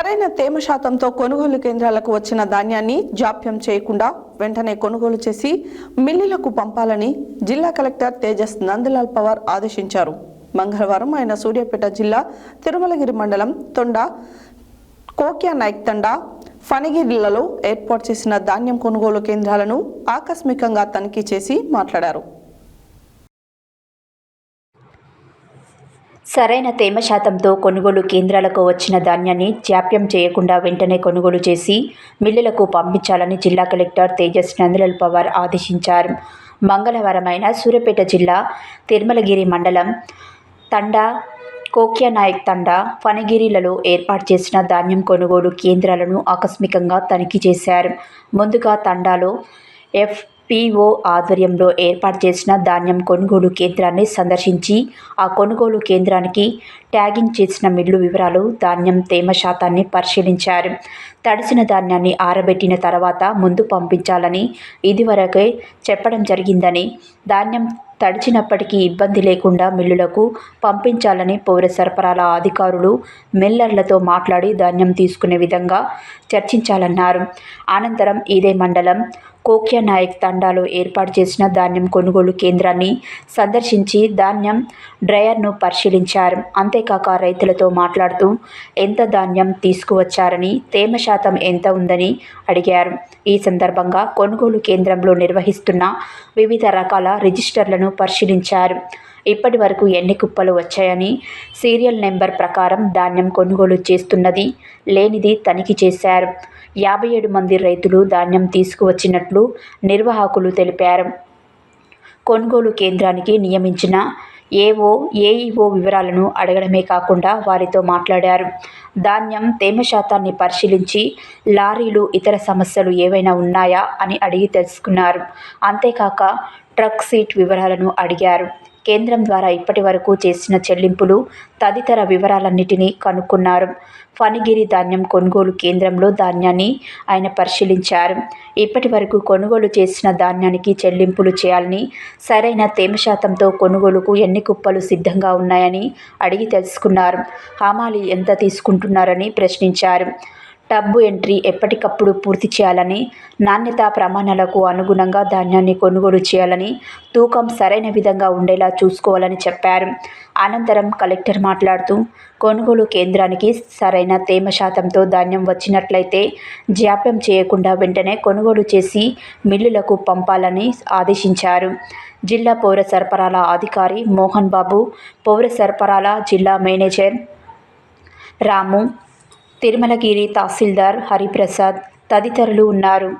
సరైన తేమ శాతంతో కొనుగోలు కేంద్రాలకు వచ్చిన ధాన్యాన్ని జాప్యం చేయకుండా వెంటనే కొనుగోలు చేసి మిల్లులకు పంపాలని జిల్లా కలెక్టర్ తేజస్ నందలాల్ పవార్ ఆదేశించారు. మంగళవారం ఆయన సూర్యాపేట జిల్లా తిరుమలగిరి మండలం తొండ కోక్యా నాయక్ తండా ఫణిగిరిలలో ఏర్పాటు చేసిన ధాన్యం కొనుగోలు కేంద్రాలను ఆకస్మికంగా తనిఖీ చేసి మాట్లాడారు. సరైన తేమ శాతంతో కొనుగోలు కేంద్రాలకు వచ్చిన ధాన్యాన్ని జాప్యం చేయకుండా వెంటనే కొనుగోలు చేసి మిల్లులకు పంపించాలని జిల్లా కలెక్టర్ తేజస్ నందలాల్ పవార్ ఆదేశించారు. మంగళవారమైన సూర్యాపేట జిల్లా తిరుమలగిరి మండలం తండా కోక్యానాయక్ తండా ఫనగిరిలలో ఏర్పాటు చేసిన ధాన్యం కొనుగోలు కేంద్రాలను ఆకస్మికంగా తనిఖీ చేశారు. ముందుగా తండాలో ఎఫ్ పిఓ ఆధ్వర్యంలో ఏర్పాటు చేసిన ధాన్యం కొనుగోలు కేంద్రాన్ని సందర్శించి ఆ కొనుగోలు కేంద్రానికి ట్యాగింగ్ చేసిన మిల్లు వివరాలు ధాన్యం తేమ శాతాన్ని పరిశీలించారు. తడిసిన ధాన్యాన్ని ఆరబెట్టిన తర్వాత ముందు పంపించాలని ఇదివరకే చెప్పడం జరిగిందని ధాన్యం తడిచినప్పటికీ ఇబ్బంది లేకుండా మిల్లులకు పంపించాలని పౌర సరఫరాల అధికారులు మిల్లర్లతో మాట్లాడి ధాన్యం తీసుకునే విధంగా చర్చించాలన్నారు. అనంతరం ఇదే మండలం కోక్యానాయక్ తండాలో ఏర్పాటు చేసిన ధాన్యం కొనుగోలు కేంద్రాన్ని సందర్శించి ధాన్యం డ్రయర్ను పరిశీలించారు. అంతేకాక రైతులతో మాట్లాడుతూ ఎంత ధాన్యం తీసుకువచ్చారని తేమ శాతం ఎంత ఉందని అడిగారు. ఈ సందర్భంగా కొనుగోలు కేంద్రంలో నిర్వహిస్తున్న వివిధ రకాల రిజిస్టర్లను పరిశీలించారు. ఇప్పటి వరకు ఎన్ని కుప్పలు వచ్చాయని సీరియల్ నెంబర్ ప్రకారం ధాన్యం కొనుగోలు చేస్తున్నది లేనిది తనిఖీ చేశారు. యాభై ఏడు మంది రైతులు ధాన్యం తీసుకువచ్చినట్లు నిర్వాహకులు తెలిపారు. కొనుగోలు కేంద్రానికి నియమించిన ఏఓ ఏఈఓ వివరాలను అడగడమే కాకుండా వారితో మాట్లాడారు. ధాన్యం తేమ శాతాన్ని పరిశీలించి లారీలు ఇతర సమస్యలు ఏవైనా ఉన్నాయా అని అడిగి తెలుసుకున్నారు. అంతేకాక ట్రక్ సీట్ వివరాలను అడిగారు. కేంద్రం ద్వారా ఇప్పటి వరకు చేసిన చెల్లింపులు తదితర వివరాలన్నిటినీ కనుక్కున్నారు. ఫణిగిరి ధాన్యం కొనుగోలు కేంద్రంలో ధాన్యాన్ని ఆయన పరిశీలించారు. ఇప్పటి వరకు కొనుగోలు చేసిన ధాన్యానికి చెల్లింపులు చేయాలని సరైన తేమ శాతంతో కొనుగోలుకు ఎన్ని కుప్పలు సిద్ధంగా ఉన్నాయని అడిగి తెలుసుకున్నారు. హమాలి ఎంత తీసుకుంటున్నారని ప్రశ్నించారు. టబ్బు ఎంట్రీ ఎప్పటికప్పుడు పూర్తి చేయాలని నాణ్యతా ప్రమాణాలకు అనుగుణంగా ధాన్యాన్ని కొనుగోలు చేయాలని తూకం సరైన విధంగా ఉండేలా చూసుకోవాలని చెప్పారు. అనంతరం కలెక్టర్ మాట్లాడుతూ కొనుగోలు కేంద్రానికి సరైన తేమ శాతంతో ధాన్యం వచ్చినట్లయితే జాప్యం చేయకుండా వెంటనే కొనుగోలు చేసి మిల్లులకు పంపాలని ఆదేశించారు. జిల్లా పౌర సరఫరాల అధికారి మోహన్ బాబు పౌర సరఫరాల జిల్లా మేనేజర్ రాము తిరుమలగిరి తహసీల్దార్ హరిప్రసాద్ తదితరులు ఉన్నారు.